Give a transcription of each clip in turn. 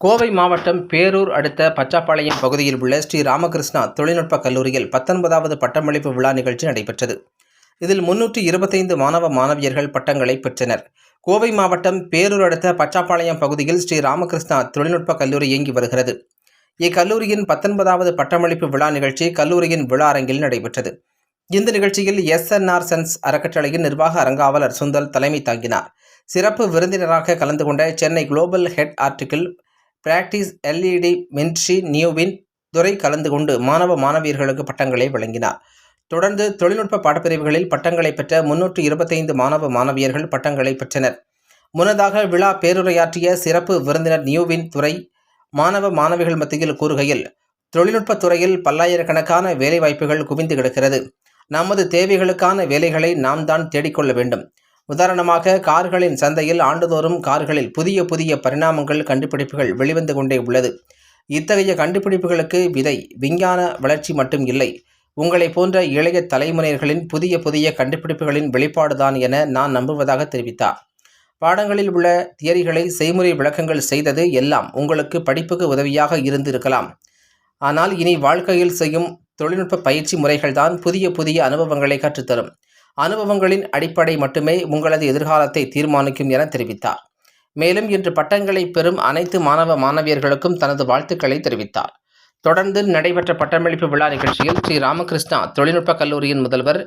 கோவை மாவட்டம் பேரூர் அடுத்த பச்சாப்பாளையம் பகுதியில் உள்ள ஸ்ரீ ராமகிருஷ்ணா தொழில்நுட்ப கல்லூரியில் பத்தொன்பதாவது பட்டமளிப்பு விழா நிகழ்ச்சி நடைபெற்றது. இதில் முன்னூற்றி இருபத்தைந்து மாணவ மாணவியர்கள் பட்டங்களை பெற்றனர். கோவை மாவட்டம் பேரூர் அடுத்த பச்சாப்பாளையம் பகுதியில் ஸ்ரீ ராமகிருஷ்ணா தொழில்நுட்ப கல்லூரி இயங்கி வருகிறது. இக்கல்லூரியின் பத்தொன்பதாவது பட்டமளிப்பு விழா நிகழ்ச்சி கல்லூரியின் விழா அரங்கில் நடைபெற்றது. இந்த நிகழ்ச்சியில் எஸ்என்ஆர் சன்ஸ் அறக்கட்டளையின் நிர்வாக அரங்காவலர் சுந்தல் தலைமை தாங்கினார். சிறப்பு விருந்தினராக கலந்து கொண்ட Chennai global head article practice LED மின்ட்ரி நியூவின் துறை கலந்து கொண்டு மாணவ மாணவியர்களுக்கு பட்டங்களை வழங்கினார். தொடர்ந்து தொழில்நுட்ப பாடப்பிரிவுகளில் பட்டங்களை பெற்ற முன்னூற்று இருபத்தைந்து மாணவ மாணவியர்கள் பட்டங்களை பெற்றனர். முன்னதாக விழா பேருரையாற்றிய சிறப்பு விருந்தினர் நியூவின் துறை மாணவ மாணவிகள் மத்தியில் கூறுகையில் தொழில்நுட்பத் துறையில் பல்லாயிரக்கணக்கான வேலைவாய்ப்புகள் குவிந்து கிடக்கிறது. நமது தேவைகளுக்கான வேலைகளை நாம் தான் தேடிக்கொள்ள வேண்டும். உதாரணமாக கார்களின் சந்தையில் ஆண்டுதோறும் கார்களில் புதிய புதிய பரிணாமங்கள் கண்டுபிடிப்புகள் வெளிவந்து கொண்டே உள்ளது. இத்தகைய கண்டுபிடிப்புகளுக்கு விதை விஞ்ஞான வளர்ச்சி மட்டும் இல்லை. உங்களை போன்ற இளைய தலைமுறையர்களின் புதிய புதிய கண்டுபிடிப்புகளின் வெளிப்பாடுதான் என நான் நம்புவதாக தெரிவித்தார். பாடங்களில் உள்ள தியரிகளை செய்முறை விளக்கங்கள் செய்தது எல்லாம் உங்களுக்கு படிப்புக்கு உதவியாக இருந்திருக்கலாம். ஆனால் இனி வாழ்க்கையில் செய்யும் தொழில்நுட்ப பயிற்சி முறைகள்தான் புதிய புதிய அனுபவங்களை கற்றுத்தரும். அனுபவங்களின் அடிப்படை மட்டுமே உங்களது எதிர்காலத்தை தீர்மானிக்கும் என தெரிவித்தார். மேலும் இன்று பட்டங்களை பெறும் அனைத்து மாணவ மாணவியர்களுக்கும் தனது வாழ்த்துக்களை தெரிவித்தார். தொடர்ந்து நடைபெற்ற பட்டமளிப்பு விழா நிகழ்ச்சியில் ஸ்ரீ ராமகிருஷ்ணா தொழில்நுட்ப கல்லூரியின் முதல்வர்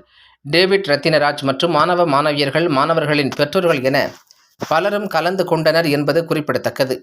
டேவிட் ரத்தினராஜ் மற்றும் மாணவ மாணவியர்கள் மாணவர்களின் பெற்றோர்கள் என பலரும் கலந்து கொண்டனர் என்பது குறிப்பிடத்தக்கது.